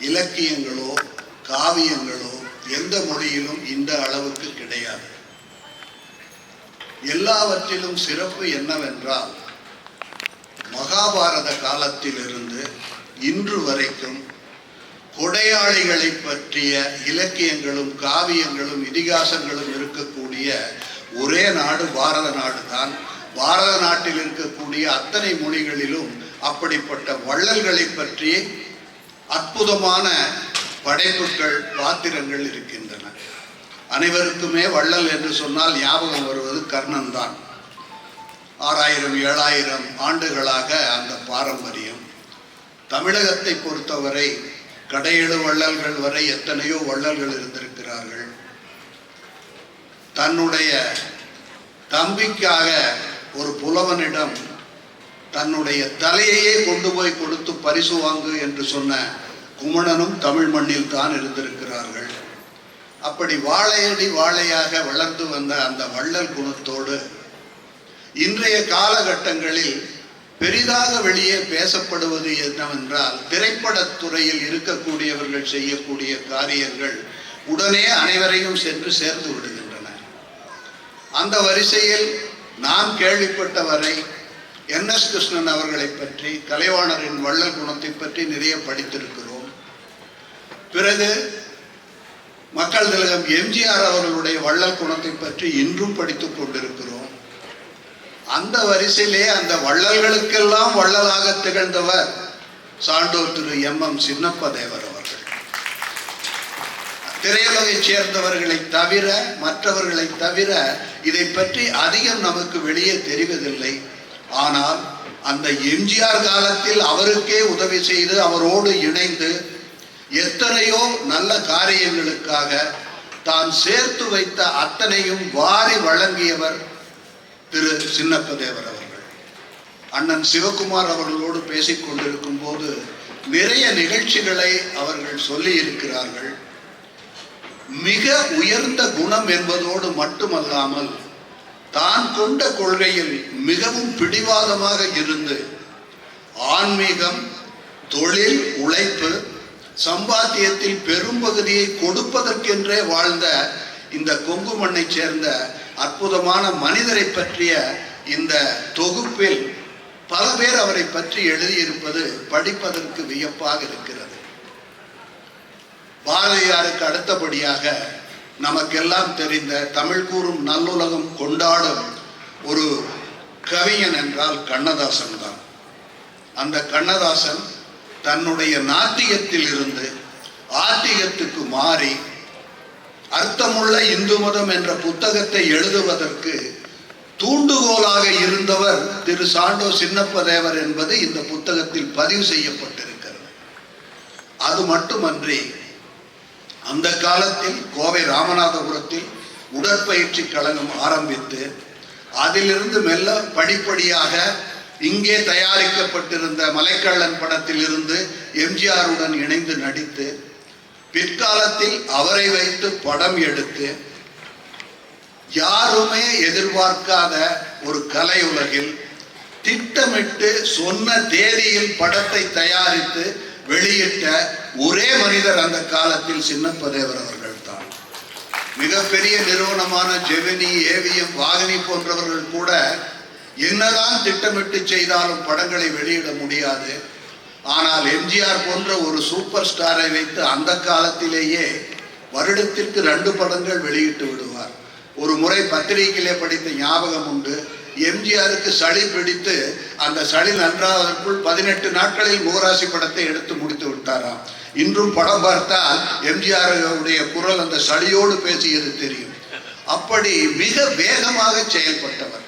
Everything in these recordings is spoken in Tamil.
இலக்கியங்களோ காவியங்களோ எந்த மொழியிலும் இந்த அளவுக்கு கிடையாது. எல்லாவற்றிலும் சிறப்பு என்னவென்றால் மகாபாரத காலத்திலிருந்து இன்று வரைக்கும் கொடையாளிகளை பற்றிய இலக்கியங்களும் காவியங்களும் இதிகாசங்களும் இருக்கக்கூடிய ஒரே நாடு பாரத நாடு தான் பாரத நாட்டில் இருக்கக்கூடிய அத்தனை மொழிகளிலும் அப்படிப்பட்ட வள்ளல்களை பற்றி அற்புதமான படைப்புகள் பாத்திரங்கள் இருக்கின்றன. அனைவருக்குமே வள்ளல் என்று சொன்னால் ஞாபகம் வருவது கர்ணன் தான் ஆறாயிரம் ஏழாயிரம் ஆண்டுகளாக அந்த பாரம்பரியம். தமிழகத்தை பொறுத்தவரை கடையெழு வள்ளல்கள் வரை எத்தனையோ வள்ளல்கள் இருந்திருக்கிறார்கள். தன்னுடைய தம்பிக்காக ஒரு புலவனிடம் தன்னுடைய தலையையே கொண்டு போய் கொடுத்து பரிசு வாங்கு என்று சொன்ன குமணனும் தமிழ் மண்ணில் தான் இருந்திருக்கிறார்கள். அப்படி வாழையடி வாழையாக வளர்ந்து வந்த அந்த வள்ளல் குணத்தோடு இன்றைய காலகட்டங்களில் பெரிதாக வெளியே பேசப்படுவது என்னவென்றால் திரைப்படத் துறையில் இருக்கக்கூடியவர்கள் செய்யக்கூடிய காரியங்கள் உடனே அனைவரையும் சென்று சேர்ந்து விடுகின்றன. அந்த வரிசையில் நான் கேள்விப்பட்ட வரை என் எஸ் கிருஷ்ணன் அவர்களை பற்றி கலைவாணரின் வள்ளல் குணத்தை பற்றி நிறைய படித்திருக்கிறோம். பிறகு மக்கள் திலகம் எம்ஜிஆர் அவர்களுடைய வள்ளல் குணத்தை பற்றி இன்றும் படித்துக் கொண்டிருக்கிறோம். அந்த வரிசையிலே அந்த வள்ளல்களுக்கெல்லாம் வள்ளலாக திகழ்ந்தவர் சான்றோர் திரு எம் எம் சின்னப்ப தேவர் அவர்கள். திரையுலகைச் சேர்ந்தவர்களை தவிர மற்றவர்களை தவிர இதை பற்றி அதிகம் நமக்கு வெளியே தெரிவதில்லை. ஆனால் அந்த எம்ஜிஆர் காலத்தில் அவருக்கே உதவி செய்து அவரோடு இணைந்து எத்தனையோ நல்ல காரியங்களுக்காக தான் சேர்த்து வைத்த அத்தனையும் வாரி வழங்கியவர் திரு சின்னப்ப தேவர் அவர்கள். அண்ணன் சிவகுமார் அவர்களோடு பேசிக் கொண்டிருக்கும் போது நிறைய நிகழ்ச்சிகளை அவர்கள் சொல்லி இருக்கிறார்கள். மிக உயர்ந்த குணம் என்பதோடு மட்டுமல்லாமல் தான் கொண்ட கொள்கையில் மிகவும் பிடிவாதமாக இருந்து ஆன்மீகம் தொழில் உழைப்பு சம்பாத்தியத்தில் பெரும்பகுதியை கொடுப்பதற்கென்றே வாழ்ந்த இந்த கொங்கு மண்ணை சேர்ந்த அற்புதமான மனிதரை பற்றிய இந்த தொகுப்பில் பல பேர் அவரை பற்றி எழுதியிருப்பது படிப்பதற்கு வியப்பாக இருக்கிறது. பாரதியாருக்கு அடுத்தபடியாக நமக்கெல்லாம் தெரிந்த தமிழ் கூறும் நல்லுலகம் கொண்டாடும் ஒரு கவிஞன் என்றால் கண்ணதாசன் தான். அந்த கண்ணதாசன் தன்னுடைய நாத்திகத்தில் இருந்து ஆத்திகத்துக்கு மாறி அர்த்தமுள்ள இந்து மதம் என்ற புத்தகத்தை எழுதுவதற்கு தூண்டுகோலாக இருந்தவர் திரு சாண்டோ சின்னப்ப தேவர் என்பது இந்த புத்தகத்தில் பதிவு செய்யப்பட்டிருக்கிறது. அது மட்டுமன்றி அந்த காலத்தில் கோவை ராமநாதபுரத்தில் உடற்பயிற்சி கழகம் ஆரம்பித்து அதிலிருந்து மெல்ல படிப்படியாக இங்கே தயாரிக்கப்பட்டிருந்த மலைக்கள்ளன் படத்தில் இருந்து எம்ஜிஆருடன் இணைந்து நடித்து பிற்காலத்தில் அவரை வைத்து படம் எடுத்து யாருமே எதிர்பார்க்காத ஒரு கலை உலகில் திட்டமிட்டு சொன்ன தேதியில் படத்தை தயாரித்து வெளியிட்ட ஒரே மனிதர் அந்த காலத்தில் சின்னப்பதேவர் அவர்கள் தான் மிகப்பெரிய நிறுவனமான ஜெமினி ஏவிஎம் வாகினி போன்றவர்கள் கூட என்னதான் திட்டமிட்டு செய்தாலும் படங்களை வெளியிட முடியாது. ஆனால் எம்ஜிஆர் போன்ற ஒரு சூப்பர் ஸ்டாரை வைத்து அந்த காலத்திலேயே வருடத்திற்கு ரெண்டு படங்கள் வெளியிட்டு விடுவார். ஒரு முறை பத்திரிகையிலே படித்த ஞாபகம் உண்டு. எம்ஜிஆருக்கு சளி பிடித்து அந்த சளி நன்றாவதற்குள் பதினெட்டு நாட்களில் முகராசி படத்தை எடுத்து முடித்து விட்டாராம். இன்றும் படம் பார்த்தால் எம்ஜிஆர் உடைய குரல் அந்த சளியோடு பேசியது தெரியும். அப்படி மிக வேகமாக செயல்பட்டவர்.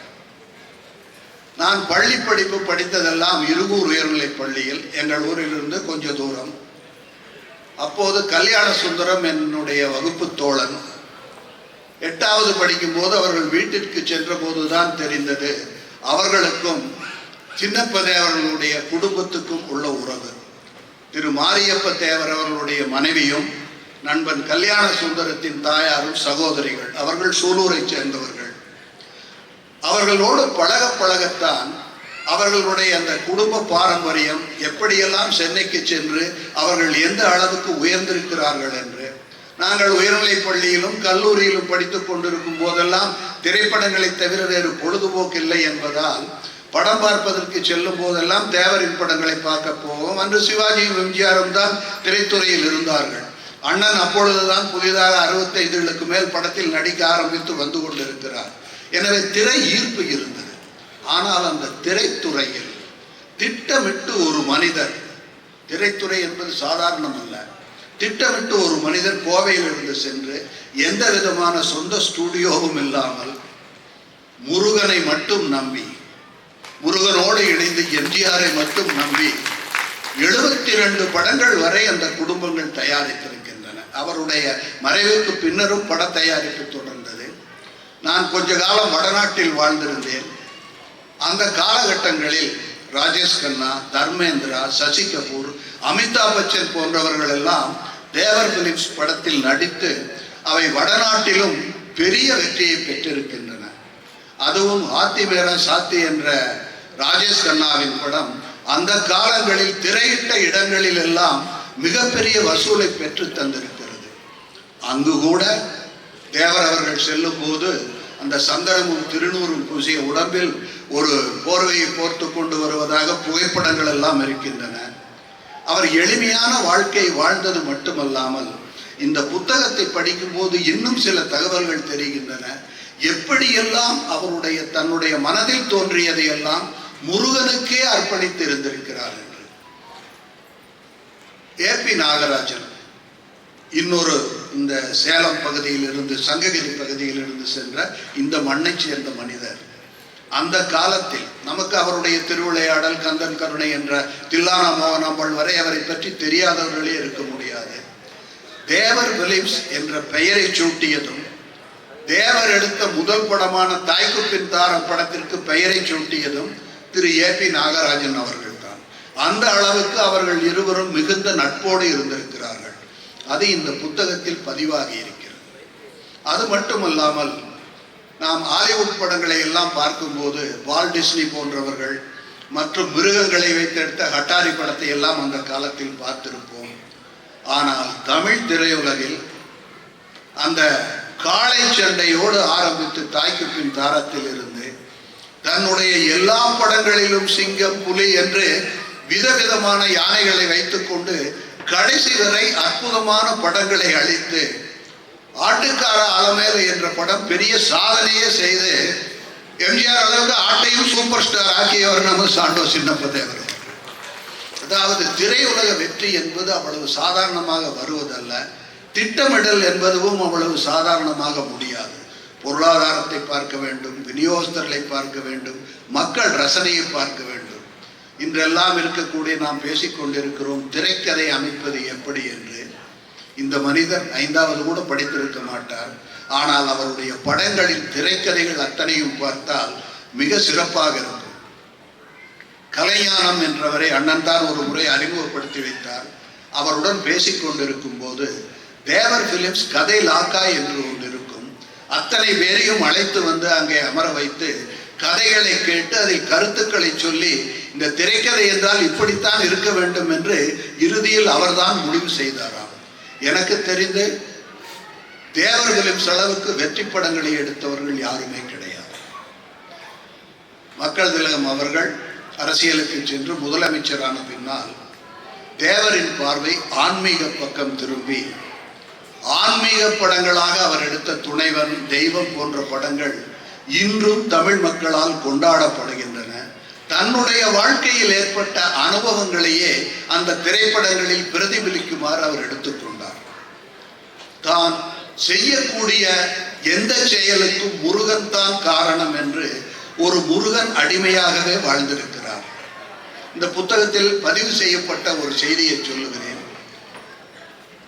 நான் பள்ளி படிப்பு படித்ததெல்லாம் இருகூர் உயர்நிலைப் பள்ளியில் எங்கள் ஊரிலிருந்து கொஞ்ச தூரம். அப்போது கல்யாண சுந்தரம் என்னுடைய வகுப்பு தோழன். எட்டாவது படிக்கும்போது அவர்கள் வீட்டிற்கு சென்ற போதுதான் தெரிந்தது. அவர்களுக்கும் சின்னப்ப தேவர்களுடைய குடும்பத்துக்கும் உள்ள உறவு. திரு மாரியப்ப தேவர் அவர்களுடைய மனைவியும் நண்பன் கல்யாண சுந்தரத்தின் தாயாரும் சகோதரிகள். அவர்கள் சூலூரைச் சேர்ந்தவர்கள். அவர்களோடு பழக பழகத்தான் அவர்களுடைய அந்த குடும்ப பாரம்பரியம் எப்படியெல்லாம் சென்னைக்கு சென்று அவர்கள் எந்த அளவுக்கு உயர்ந்திருக்கிறார்கள் என்று நாங்கள் உயர்நிலைப் பள்ளியிலும் கல்லூரியிலும் படித்துக் கொண்டிருக்கும் போதெல்லாம் திரைப்படங்களை தவிர வேறு பொழுதுபோக்கு இல்லை என்பதால் படம் பார்ப்பதற்கு செல்லும் போதெல்லாம் தேவரின் படங்களை பார்க்க போவோம். அன்று சிவாஜியும் எம்ஜிஆரும் தான் திரைத்துறையில் இருந்தார்கள். அண்ணன் அப்பொழுதுதான் புதிதாக அறுபத்தைந்துகளுக்கு மேல் படத்தில் நடிக்க ஆரம்பித்து வந்து கொண்டிருக்கிறார். எனவே திரை ஈர்ப்பு இருந்தது. ஆனால் அந்த திரைத்துறையில் திட்டமிட்டு ஒரு மனிதர் திரைத்துறை என்பது சாதாரணம் அல்ல திட்டமிட்டு ஒரு மனிதர் கோவையிலிருந்து சென்று எந்த விதமான சொந்த ஸ்டூடியோவும் இல்லாமல் முருகனை மட்டும் நம்பி முருகனோடு இணைந்து எம்ஜிஆரை மட்டும் நம்பி எழுபத்தி ரெண்டு படங்கள் வரை அந்த குடும்பங்கள் தயாரித்திருக்கின்றன. அவருடைய மறைவுக்கு பின்னரும் பட தயாரிப்பு தொடர்ந்தது. நான் கொஞ்ச காலம் வடநாட்டில் வாழ்ந்திருந்தேன். அந்த காலகட்டங்களில் ராஜேஷ் கண்ணா தர்மேந்திரா சசி கபூர் அமிதாப் பச்சன் போன்றவர்கள் எல்லாம் தேவர் பிலிப்ஸ் படத்தில் நடித்து அவை வடநாட்டிலும் பெரிய வெற்றியை பெற்றிருக்கின்றன. அதுவும் ஆத்தி மேரா சாத்தி என்ற ராஜேஷ் கண்ணாவின் படம். அந்த காலங்களில் திரையிட்ட இடங்களில் எல்லாம் மிகப்பெரிய வசூலை பெற்று தந்திருக்கிறது. அங்கு கூட தேவர் அவர்கள் செல்லும் போது அந்த சந்தனமும் திருநூறும் பூசிய உடம்பில் ஒரு போர்வையை போர்த்து கொண்டு வருவதாக புகைப்படங்கள் எல்லாம் இருக்கின்றன. அவர் எளிமையான வாழ்க்கை வாழ்ந்தது மட்டுமல்லாமல் இந்த புத்தகத்தை படிக்கும்போது இன்னும் சில தகவல்கள் தெரிகின்றன. எப்படியெல்லாம் அவருடைய தன்னுடைய மனதில் தோன்றியதை எல்லாம் முருகனுக்கே அர்ப்பணித்து இருந்திருக்கிறார் என்று. ஏ பி நாகராஜன் இன்னொரு இந்த சேலம் பகுதியில் இருந்து சங்ககிரி பகுதியில் இருந்து சென்ற இந்த மண்ணை சேர்ந்த மனிதர். அந்த காலத்தில் நமக்கு அவருடைய திருவிளையாடல் கந்தன் கருணை என்ற தில்லானா மோகனாம்பல் வரை அவரை பற்றி தெரியாதவர்களே இருக்க முடியாது. தேவர் பிலிப்ஸ் என்ற பெயரை சூட்டியதும் தேவர் எடுத்த முதல் படமான தாய்க்கு பின் தாரம் படத்திற்கு பெயரை சூட்டியதும் திரு ஏ பி நாகராஜன் அவர்கள் தான் அந்த அளவுக்கு அவர்கள் இருவரும் மிகுந்த நட்போடு இருந்திருக்கிறார்கள். அது இந்த புத்தகத்தில் பதிவாகி இருக்கிறது. அது மட்டுமல்லாமல் நாம் ஹாலிவுட் படங்களை எல்லாம் பார்க்கும்போது வால் டிஸ்னி போன்றவர்கள் மற்றும் மிருகங்களை வைத்தெடுத்த ஹட்டாரி படத்தை எல்லாம் அந்த காலத்தில் பார்த்திருப்போம். ஆனால் தமிழ் திரையுலகில் அந்த காளை சண்டையோடு ஆரம்பித்து தாய்க்கு பின் தாரத்தில் இருந்து தன்னுடைய எல்லா படங்களிலும் சிங்கம் புலி என்று விதவிதமான யானைகளை வைத்துக்கொண்டு கடைசி வரை அற்புதமான படங்களை அளித்து ஆட்டுக்கார அலமேல என்ற படம் பெரிய சாதனையே செய்து எம்ஜிஆர் அளவுக்கு ஆட்டையும் சூப்பர் ஸ்டார் ஆக்கியவர் நம்ம சாண்டோ சின்னப்ப தேவர் அதாவது திரையுலக வெற்றி என்பது அவ்வளவு சாதாரணமாக வருவதல்ல. திட்டமிடல் என்பதுவும் அவ்வளவு சாதாரணமாக முடியாது. பொருளாதாரத்தை பார்க்க வேண்டும் விநியோகஸ்தர்களை பார்க்க வேண்டும் மக்கள் ரசனையை பார்க்க வேண்டும். இன்றெல்லாம் இருக்கக்கூடிய நாம் பேசிக்கொண்டிருக்கிறோம் திரைக்கதை அமைப்பது எப்படி என்று. இந்த மனிதர் ஐந்தாவது கூட படித்திருக்க மாட்டார். ஆனால் அவருடைய படங்களின் திரைக்கதைகள் அத்தனையும் பார்த்தால் மிக சிறப்பாக இருக்கும். கலைஞானம் என்றவரை அண்ணன் தான் ஒரு முறை அறிமுகப்படுத்தி வைத்தார். அவருடன் பேசிக் கொண்டிருக்கும் போது தேவர் பிலிம்ஸ் கதை லாக்கா என்று ஒன்று இருக்கும். அத்தனை பேரையும் அழைத்து வந்து அங்கே அமர வைத்து கதைகளை கேட்டு அதில் கருத்துக்களை சொல்லி இந்த திரைக்கதை என்றால் இப்படித்தான் இருக்க வேண்டும் என்று இறுதியில் அவர்தான் முடிவு செய்தாராம். எனக்கு தெரிந்து தேவர்களின் செலவுக்கு வெற்றி படங்களை எடுத்தவர்கள் யாருமே கிடையாது. மக்கள் திலகம் அவர்கள் அரசியலுக்கு சென்று முதலமைச்சரான பின்னால் தேவரின் பார்வை ஆன்மீக பக்கம் திரும்பி ஆன்மீக படங்களாக அவர் எடுத்த துணைவன் தெய்வம் போன்ற படங்கள் இன்றும் தமிழ் மக்களால் கொண்டாடப்படுகின்றன. தன்னுடைய வாழ்க்கையில் ஏற்பட்ட அனுபவங்களையே அந்த திரைப்படங்களில் பிரதிபலிக்குமாறு அவர் எடுத்துக்கொண்டார். தான் செய்யக்கூடிய எந்த செயலுக்கும் முருகன் தான் காரணம் என்று ஒரு முருகன் அடிமையாகவே வாழ்ந்திருக்கிறார். இந்த புத்தகத்தில் பதிவு செய்யப்பட்ட ஒரு செய்தியை சொல்லுகிறேன்.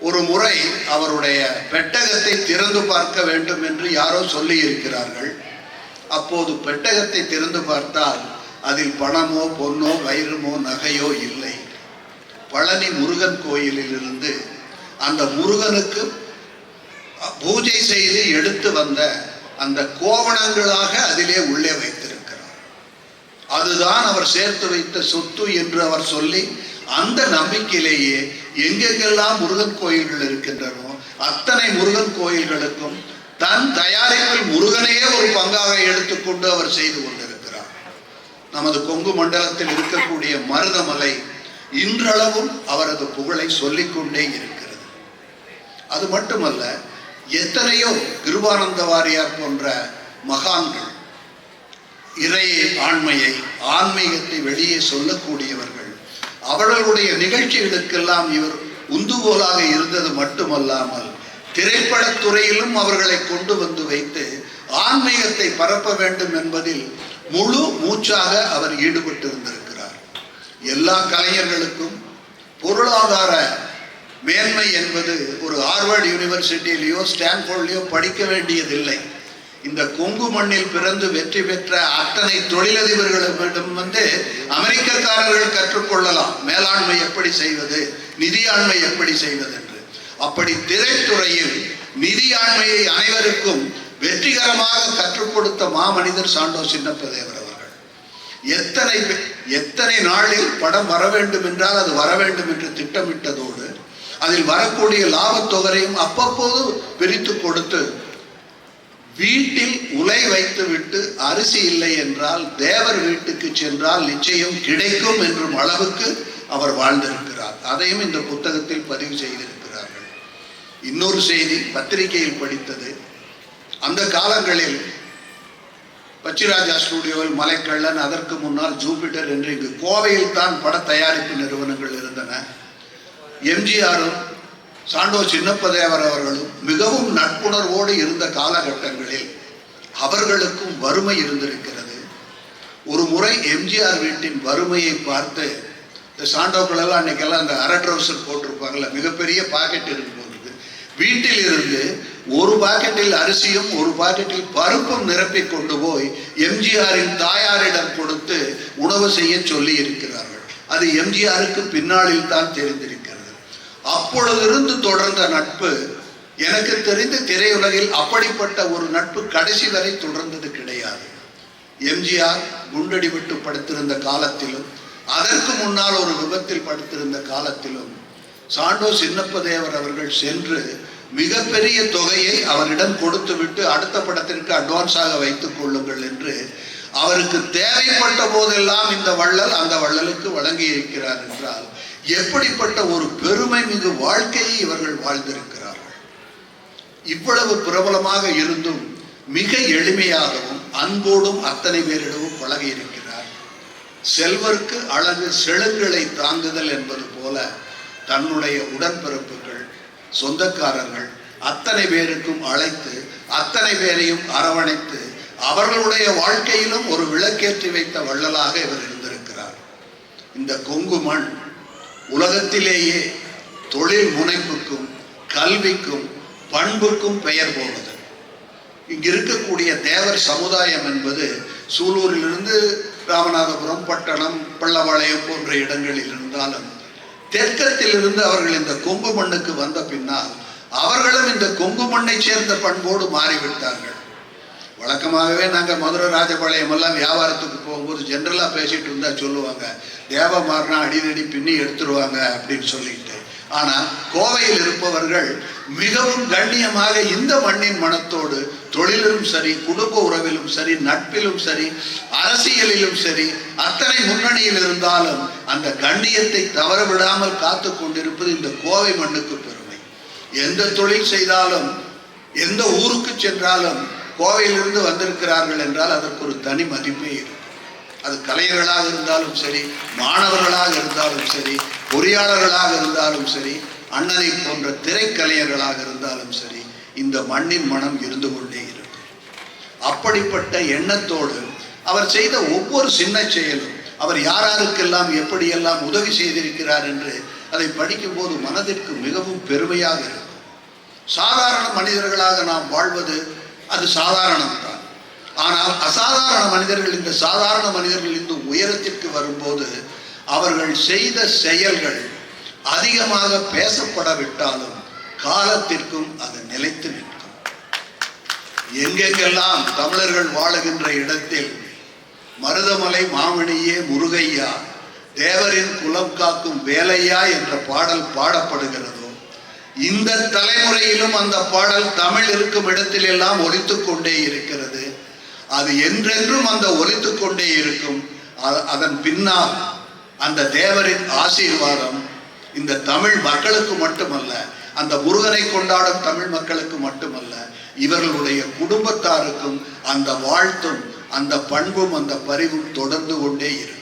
ஒரு முறை அவருடைய பெட்டகத்தை திறந்து பார்க்க வேண்டும் என்று யாரோ சொல்லி இருக்கிறார்கள் அப்போது பெட்டகத்தை திறந்து பார்த்தால் அதில் பணமோ பொன்னோ வைரமோ நகையோ இல்லை. பழனி முருகன் கோயிலிலிருந்து அந்த முருகனுக்கு பூஜை செய்து எடுத்து வந்த அந்த கோவணங்களாக அதிலே உள்ளே வைத்திருக்கிறார். அதுதான் அவர் சேர்த்து வைத்த சொத்து என்று அவர் சொல்லி அந்த நம்பிக்கையிலேயே எங்கெங்கெல்லாம் முருகன் கோயில்கள் இருக்கின்றனோ அத்தனை முருகன் கோயில்களுக்கும் தன் தயாரிப்பில் முருகனையே ஒரு பங்காக எடுத்துக்கொண்டு அவர் செய்து கொண்டிருக்கிறார். நமது கொங்கு மண்டலத்தில் இருக்கக்கூடிய மருதமலை இன்றளவும் அவரது புகழை சொல்லிக்கொண்டே இருக்கிறது. அது மட்டுமல்ல எத்தனையோ கிருபானந்த வாரியார் போன்ற மகான்கள் இறை ஆண்மையை ஆன்மீகத்தை வெளியே சொல்லக்கூடியவர்கள் அவர்களுடைய நிகழ்ச்சிகளுக்கெல்லாம் இவர் உந்துகோலாக இருந்தது மட்டுமல்லாமல் திரைப்படத்துறையிலும் அவர்களை கொண்டு வந்து வைத்து ஆன்மீகத்தை பரப்ப வேண்டும் என்பதில் முழு மூச்சாக அவர் ஈடுபட்டு இருந்திருக்கிறார் எல்லா கலைஞர்களுக்கும் பொருளாதார மேன்மை என்பது ஒரு ஹார்வர்டு யூனிவர்சிட்டியிலேயோ ஸ்டான்ஃபோர்ட்லேயோ படிக்க வேண்டியதில்லை. இந்த கொங்கு மண்ணில் பிறந்து வெற்றி பெற்ற அத்தனை தொழிலதிபர்களிடம் வந்து அமெரிக்கக்காரர்கள் கற்றுக்கொள்ளலாம். மேலாண்மை எப்படி செய்வது நிதியாண்மை எப்படி செய்வது என்று. அப்படி திரைத்துறையில் நிதியாண்மையை அனைவருக்கும் வெற்றிகரமாக கற்றுக் கொடுத்த மாமனிதர் சாண்டோ சின்னப்பதேவர் அவர்கள். எத்தனை பே- எத்தனை நாளில் படம் வர வேண்டும் என்றால் அது வர வேண்டும் என்று திட்டமிட்டதோடு அதில் வரக்கூடிய லாபத்தொகரையும் அப்பப்போது பிரித்து கொடுத்து வீட்டில் உலை வைத்துவிட்டு அரிசி இல்லை என்றால் தேவர் வீட்டுக்கு சென்றால் நிச்சயம் கிடைக்கும் என்றும் அளவுக்கு அவர் வாழ்ந்திருக்கிறார். அதையும் இந்த புத்தகத்தில் பதிவு செய்திருக்கிறார்கள். இன்னொரு செய்தி பத்திரிகையில் படித்தது. அந்த காலங்களில் பச்சிராஜா ஸ்டூடியோவில் மலைக்கள்ளன் அதற்கு முன்னால் ஜூபிட்டர் என்று இங்கு கோவையில் தான் பட தயாரிப்பு நிறுவனங்கள் இருந்தன. எம்ஜிஆரும் சாண்டோ சின்னப்பதேவர் அவர்களும் மிகவும் நட்புணர்வோடு இருந்த காலகட்டங்களில் அவர்களுக்கும் வறுமை இருந்திருக்கிறது. ஒரு முறை எம்ஜிஆர் வீட்டின் வறுமையை பார்த்து இந்த சாண்டோக்களெல்லாம் அன்னைக்கெல்லாம் அந்த அரை ட்ரௌசர் போட்டிருப்பாங்கல்ல மிகப்பெரிய பாக்கெட் இருக்கும் போது வீட்டில் இருந்து ஒரு பாக்கெட்டில் அரிசியும் ஒரு பாக்கெட்டில் பருப்பும் நிரப்பி கொண்டு போய் எம்ஜிஆரின் தாயாரிடம் கொடுத்து உணவு செய்ய சொல்லி இருக்கிறார்கள். அது எம்ஜிஆருக்கு பின்னாளில் தான் தெரிந்திருக்கிறது. அப்பொழுதிருந்து தொடர்ந்த நட்பு எனக்கு தெரிந்து திரையுலகில் அப்படிப்பட்ட ஒரு நட்பு கடைசி வரை தொடர்ந்தது கிடையாது. எம்ஜிஆர் குண்டடி விட்டு படுத்திருந்த காலத்திலும் அதற்கு முன்னால் ஒரு விபத்தில் படுத்திருந்த காலத்திலும் சாண்டோ சின்னப்பதேவர் அவர்கள் சென்று மிகப்பெரிய தொகையை அவரிடம் கொடுத்துவிட்டு அடுத்த படத்திற்கு அட்வான்ஸாக வைத்துக் கொள்ளுங்கள் என்று அவருக்கு தேவைப்பட்ட போதெல்லாம் இந்த வள்ளல் அந்த வள்ளலுக்கு வழங்கி இருக்கிறார் என்றால் எப்படிப்பட்ட ஒரு பெருமை மிகு வாழ்க்கையை இவர்கள் வாழ்ந்திருக்கிறார்கள்? இவ்வளவு பிரபலமாக இருந்தும் மிக எளிமையாகவும் அன்போடும் அத்தனை பேரிடமும் பழகி இருக்கிறார். செல்வர்க்கு அழகு செழுங்களை தாங்குதல் என்பது போல தன்னுடைய உடன்பிறப்புகள் சொந்தக்காரர்கள் அத்தனை பேருக்கும் அழைத்து அத்தனை பேரையும் அரவணைத்து அவர்களுடைய வாழ்க்கையிலும் ஒரு விளக்கேற்றி வைத்த வள்ளலாக இவர் இருந்திருக்கிறார். இந்த கொங்கு மண் உலகத்திலேயே தொழில் முனைப்புக்கும் கல்விக்கும் பண்புக்கும் பெயர் போனது இங்கு இருக்கக்கூடிய தேவர் சமுதாயம் என்பது சூலூரிலிருந்து ராமநாதபுரம் பட்டணம் பள்ளவாளையம் போன்ற இடங்களில் இருந்தாலும் தெற்கத்தில் இருந்து அவர்கள் இந்த கொங்கு மண்ணுக்கு வந்த பின்னால் அவர்களும் இந்த கொங்கு மண்ணை சேர்ந்த பண்போடு மாறிவிட்டார்கள். வழக்கமாகவே நாங்கள் மதுரை ராஜபாளையம் எல்லாம் வியாபாரத்துக்கு போகும்போது ஜென்ரலாக பேசிகிட்டு இருந்தால் சொல்லுவாங்க. தேவ மாறினா அடிநடி பின்னி எடுத்துருவாங்க அப்படின்னு சொல்லிட்டு. ஆனால் கோவையில் இருப்பவர்கள் மிகவும் கண்ணியமாக இந்த மண்ணின் மனத்தோடு தொழிலிலும் சரி குடும்ப உறவிலும் சரி நட்பிலும் சரி அரசியலிலும் சரி அத்தனை முன்னணியில் இருந்தாலும் அந்த கண்ணியத்தை தவற விடாமல் காத்து கொண்டிருப்பது இந்த கோவை மண்ணுக்கு பெருமை. எந்த தொழில் செய்தாலும் எந்த ஊருக்கு சென்றாலும் கோவையிலிருந்து வந்திருக்கிறார்கள் என்றால் அதற்கு ஒரு தனி மதிப்பே இருக்கும் அது கலைஞர்களாக இருந்தாலும் சரி மாணவர்களாக இருந்தாலும் சரி பொறியாளர்களாக இருந்தாலும் சரி அண்ணனை போன்ற திரைக்கலைஞர்களாக இருந்தாலும் சரி இந்த மண்ணின் மனம் இருந்து கொண்டே இருக்கும் அப்படிப்பட்ட எண்ணத்தோடு அவர் செய்த ஒவ்வொரு சின்ன செயலும் அவர் யாராருக்கெல்லாம் எப்படியெல்லாம் உதவி செய்திருக்கிறார் என்று அதை படிக்கும்போது மனதிற்கு மிகவும் பெருமையாக இருக்கும். சாதாரண மனிதர்களாக நாம் வாழ்வது அது சாதாரணம்தான். ஆனால் அசாதாரண மனிதர்கள் இந்த சாதாரண மனிதர்கள் இந்த உயரத்திற்கு வரும்போது அவர்கள் செய்த செயல்கள் அதிகமாக பேசப்படவிட்டாலும் காலத்திற்கும் அது நிலைத்து நிற்கும். எங்கெங்கெல்லாம் தமிழர்கள் வாழுகின்ற இடத்தில் மருதமலை மாமணியே முருகையா தேவரின் குலம் காக்கும் வேலையா என்ற பாடல் பாடப்படுகிறது இந்த தலைமுறையிலும் அந்த பாடல் தமிழ் இருக்கும் இடத்தில் எல்லாம் ஒலித்துக் கொண்டே இருக்கிறது. அது என்றென்றும் அந்த ஒலித்துக் கொண்டே இருக்கும் அதன் பின்னால் அந்த தேவரின் ஆசீர்வாதம் இந்த தமிழ் மக்களுக்கு மட்டுமல்ல அந்த முருகனை கொண்டாடும் தமிழ் மக்களுக்கு மட்டுமல்ல இவர்களுடைய குடும்பத்தாருக்கும் அந்த வாழ்த்தும் அந்த பண்பும் அந்த பரிவும் தொடர்ந்து கொண்டே இருக்கும்.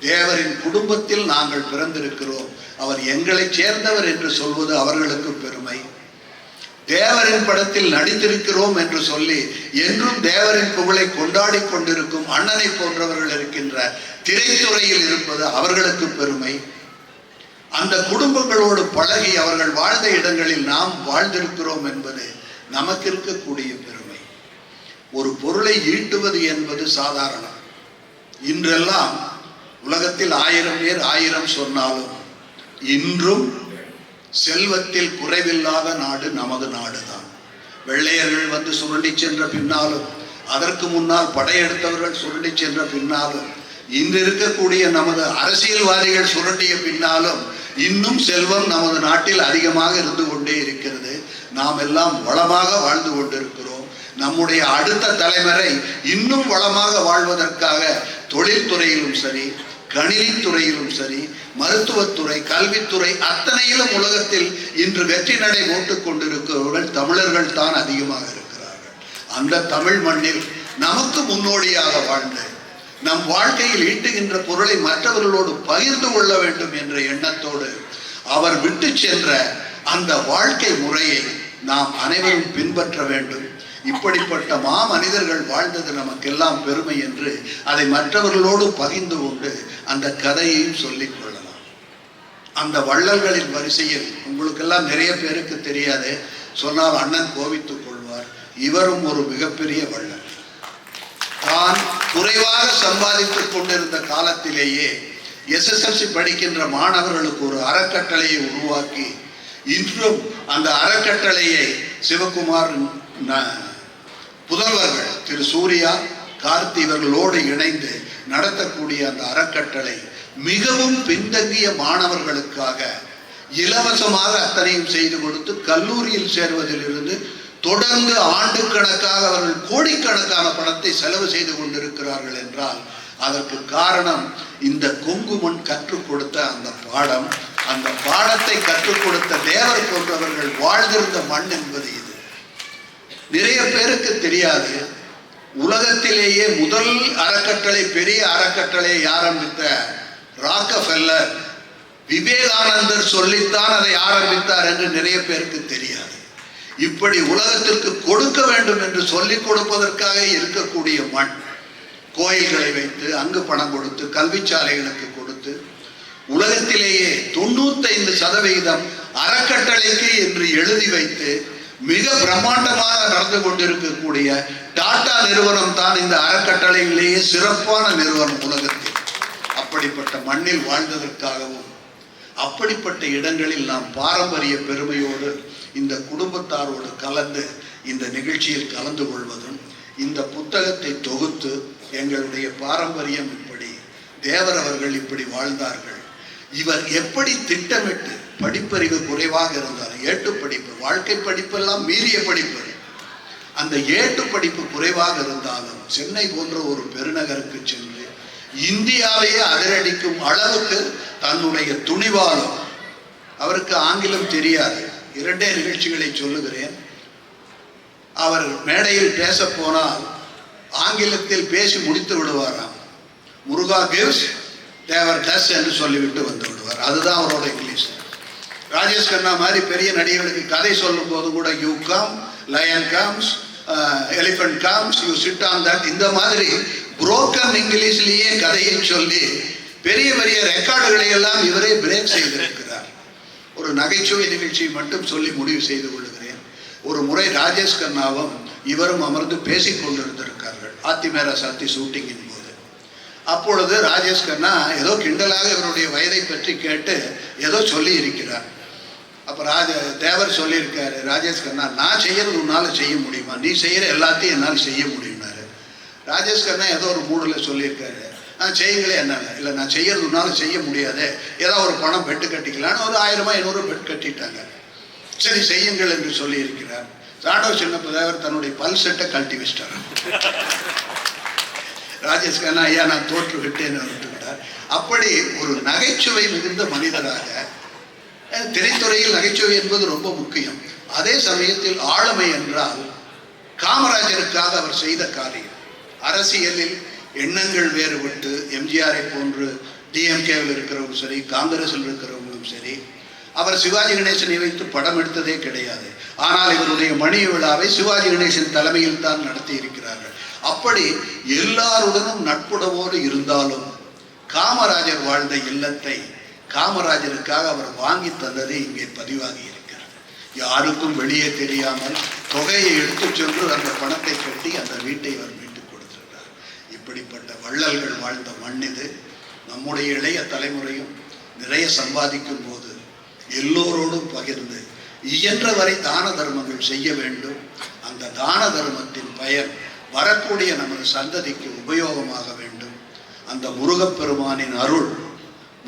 தேவரின் குடும்பத்தில் நாங்கள் பிறந்திருக்கிறோம். அவர் எங்களைச் சேர்ந்தவர் என்று சொல்வது அவர்களுக்கு பெருமை. தேவரின் படத்தில் நடித்திருக்கிறோம் என்று சொல்லி என்றும் தேவரின் புகழை கொண்டாடி கொண்டிருக்கும் அண்ணனை போன்றவர்கள் இருக்கின்ற திரைத்துறையில் இருப்பது அவர்களுக்கு பெருமை. அந்த குடும்பங்களோடு பழகி அவர்கள் வாழ்ந்த இடங்களில் நாம் வாழ்ந்திருக்கிறோம் என்பது நமக்கு இருக்கக்கூடிய பெருமை. ஒரு பொருளை ஈட்டுவது என்பது சாதாரணம். இன்றெல்லாம் உலகத்தில் ஆயிரம் பேர் ஆயிரம் சொன்னாலும் இன்றும் செல்வத்தில் குறைவில்லாத நாடு நமது நாடுதான். வெள்ளையர்கள் வந்து சுருண்டி சென்ற பின்னாலும் அதற்கு முன்னால் படையெடுத்தவர்கள் சுருண்டி சென்ற பின்னாலும் இன்று இருக்கக்கூடிய நமது அரசியல்வாதிகள் சுரண்டிய பின்னாலும் இன்னும் செல்வம் நமது நாட்டில் அதிகமாக இருந்து கொண்டே இருக்கிறது. நாம் எல்லாம் வளமாக வாழ்ந்து கொண்டிருக்கிறோம். நம்முடைய அடுத்த தலைமுறை இன்னும் வளமாக வாழ்வதற்காக தொழில்துறையிலும் சரி கணினித்துறையிலும் சரி மருத்துவத்துறை கல்வித்துறை அத்தனையிலும் உலகத்தில் இன்று வெற்றி நடை போட்டுக் கொண்டிருக்கிறவர்கள் தமிழர்கள் தான் அதிகமாக இருக்கிறார்கள். அந்த தமிழ் மண்ணில் நமக்கு முன்னோடியாக வாழ்ந்த நம் வாழ்க்கையில் ஈட்டுகின்ற பொருளை மற்றவர்களோடு பகிர்ந்து கொள்ள வேண்டும் என்ற எண்ணத்தோடு அவர் விட்டு சென்ற அந்த வாழ்க்கை முறையை நாம் அனைவரும் பின்பற்ற வேண்டும். இப்படிப்பட்ட மாமனிதர்கள் வாழ்ந்தது நமக்கெல்லாம் பெருமை என்று அதை மற்றவர்களோடு பகிர்ந்து கொண்டு அந்த கதையையும் சொல்லிக் கொள்ளலாம். அந்த வள்ளல்களின் வரிசையில் உங்களுக்கெல்லாம் நிறைய பேருக்கு தெரியாது சொன்னால் அண்ணன் கோபித்துக் கொள்வார் இவரும் ஒரு மிகப்பெரிய வள்ளல். தான் குறைவாக சம்பாதித்துக் கொண்டிருந்த காலத்திலேயே எஸ்எஸ்எல்சி படிக்கின்ற மாணவர்களுக்கு ஒரு அறக்கட்டளையை உருவாக்கி இன்றும் அந்த அறக்கட்டளையை சிவகுமார் புதல்வர்கள் திரு சூர்யா கார்த்தி இவர்களோடு இணைந்து நடத்தக்கூடிய அந்த அறக்கட்டளை மிகவும் பின்தங்கிய மாணவர்களுக்காக இலவசமாக அத்தனையும் செய்து கொடுத்து கல்லூரியில் சேர்வதிலிருந்து தொடர்ந்து ஆண்டுக்கணக்காக அவர்கள் கோடிக்கணக்கான பணத்தை செலவு செய்து கொண்டிருக்கிறார்கள் என்றால் அதற்கு காரணம் இந்த கொங்குமண் கற்றுக் கொடுத்த அந்த பாடம். அந்த பாடத்தை கற்றுக் கொடுத்த தேவர் போன்றவர்கள் வாழ்ந்திருந்த மண் என்பது நிறைய பேருக்கு தெரியாது. உலகத்திலேயே முதல் அறக்கட்டளை பெரிய அறக்கட்டளையை ஆரம்பித்த ராக்கஃபெல்லர். விவேகானந்தர் சொல்லித்தான் அதை ஆரம்பித்தார் என்று நிறைய பேருக்கு தெரியாது. இப்படி உலகத்திற்கு கொடுக்க வேண்டும் என்று சொல்லிக் கொடுப்பதற்காக இருக்கக்கூடிய மண் கோயில்களை வைத்து அங்கு பணம் கொடுத்து கல்விச்சாலைகளுக்கு கொடுத்து உலகத்திலேயே தொண்ணூத்தைந்து சதவிகிதம் அறக்கட்டளைக்கு என்று எழுதி வைத்து மிக பிரம்மாண்டமாக நடந்து கொண்டிருக்கக்கூடிய டாடா நிறுவனம் தான் இந்த அறக்கட்டளையிலேயே சிறப்பான நிறுவனம் உலகத்தில். அப்படிப்பட்ட மண்ணில் வாழ்ந்ததற்காகவும் அப்படிப்பட்ட இடங்களில் நாம் பாரம்பரிய பெருமையோடு இந்த குடும்பத்தாரோடு கலந்து இந்த நிகழ்ச்சியில் கலந்து கொள்வதும் இந்த புத்தகத்தை தொகுத்து எங்களுடைய பாரம்பரியம் இப்படி தேவர் அவர்கள் இப்படி வாழ்ந்தார்கள். இவர் எப்படி திட்டமிட்டு படிப்பறிவு குறைவாக இருந்தார் ஏட்டு படிப்பு வாழ்க்கை படிப்பெல்லாம் மீறிய படிப்பு அந்த ஏட்டு படிப்பு குறைவாக இருந்தாலும் சென்னை போன்ற ஒரு பெருநகருக்கு சென்று இந்தியாவையே அதிரடிக்கும் அளவுக்கு தன்னுடைய துணிவாலும் அவருக்கு ஆங்கிலம் தெரியாது இரண்டே நிகழ்ச்சிகளை சொல்லுகிறேன். அவர் மேடையில் பேச போனால் ஆங்கிலத்தில் பேசி முடித்து விடுவாராம். முருகா கிவ்ஸ் தேவர் டஸ் என்று சொல்லிவிட்டு வந்து விடுவார். அதுதான் அவரோட இங்கிலீஷ். ராஜேஷ் கண்ணா மாதிரி பெரிய நடிகர்களுக்கு கதை சொல்லும் போது கூட you come lion comes elephant comes you sit on that இந்த மாதிரி புரோக்கன் இங்கிலீஷ்லேயே கதையை சொல்லி பெரிய பெரிய ரெக்கார்டுகளை எல்லாம் இவரே பிரேக் செய்திருக்கிறார். ஒரு நகைச்சுவை நிகழ்ச்சியை மட்டும் சொல்லி முடிவு செய்து கொள்கிறேன். ஒரு முறை ராஜேஷ் கண்ணாவும் இவரும் அமர்ந்து பேசிக் கொண்டிருந்திருக்கார்கள் ஆத்திமேரா சாத்தி ஷூட்டிங்கின் போது. அப்பொழுது ராஜேஷ் கண்ணா ஏதோ கிண்டலாக இவருடைய வயதை பற்றி கேட்டு ஏதோ சொல்லி இருக்கிறார் அப்போ ராஜ தேவர் சொல்லியிருக்காரு ராஜேஷ் கண்ணா நான் செய்யறது உன்னால் செய்ய முடியுமா? நீ செய்கிற எல்லாத்தையும் என்னால் செய்ய முடியும்னாரு. ராஜேஷ் கண்ணா ஏதோ ஒரு மூடில் சொல்லியிருக்காரு. நான் செய்யுங்களே என்னால். இல்லை நான் செய்யறது உன்னால் செய்ய முடியாது. ஏதோ ஒரு பணம் பெட்டு கட்டிக்கலான்னு ஒரு ஆயிரமா ஐநூறு பெட் கட்டிட்டாங்க. சரி செய்யுங்கள் என்று சொல்லியிருக்கிறார். சாண்டோ சின்ன தேவர் தன்னுடைய பல் செட்டை கழட்டி வச்சிட்டார். ராஜேஷ் கண்ணா ஐயா நான் தோற்று விட்டேன்னு விட்டுவிட்டார். அப்படி ஒரு நகைச்சுவை மிகுந்த மனிதராக திரைத்துறையில் நகைச்சுவை என்பது ரொம்ப முக்கியம். அதே சமயத்தில் ஆளுமை என்றால் காமராஜருக்காக அவர் செய்த காரியம். அரசியலில் எண்ணங்கள் வேறுபட்டு எம்ஜிஆரை போன்று டிஎம்கேவில் இருக்கிறவங்களும் சரி காங்கிரஸில் இருக்கிறவங்களும் சரி அவர் சிவாஜி கணேசனை வைத்து படம் எடுத்ததே கிடையாது. ஆனால் இவருடைய மணி விழாவை சிவாஜி கணேசன் தலைமையில் தான் நடத்தி இருக்கிறார்கள். அப்படி எல்லாருடனும் நட்புடவோடு இருந்தாலும் காமராஜர் வாழ்ந்த இல்லத்தை காமராஜருக்காக அவர் வாங்கி தந்தது இங்கே பதிவாகி இருக்கிறது. யாருக்கும் வெளியே தெரியாமல் தொகையை எடுத்துச் சென்று அந்த பணத்தை கட்டி அந்த வீட்டை அவர் மீட்டுக் கொடுத்திருக்கிறார். இப்படிப்பட்ட வள்ளல்கள் வாழ்ந்த மண் இது. நம்முடைய இளைய தலைமுறையும் நிறைய சம்பாதிக்கும் போது எல்லோரோடும் பகிர்ந்து இயன்ற வரை தான தர்மங்கள் செய்ய வேண்டும். அந்த தான தர்மத்தின் பயன் வரக்கூடிய நமது சந்ததிக்கு உபயோகமாக வேண்டும். அந்த முருகப்பெருமானின் அருள்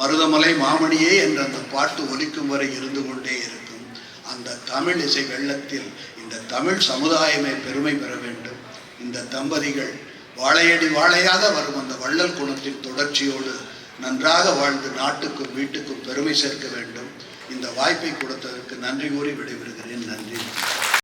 மருதமலை மாமணியே என்ற அந்த பாட்டு ஒலிக்கும் வரை இருந்து கொண்டே இருக்கும். அந்த தமிழ் இசை வெள்ளத்தில் இந்த தமிழ் சமுதாயமே பெருமை பெற வேண்டும். இந்த தம்பதிகள் வாழையடி வாழையாக வரும் அந்த வள்ளல் குணத்தின் தொடர்ச்சியோடு நன்றாக வாழ்ந்து நாட்டுக்கும் வீட்டுக்கும் பெருமை சேர்க்க வேண்டும். இந்த வாய்ப்பை கொடுத்ததற்கு நன்றி கூறி விடைபெறுகிறேன். நன்றி.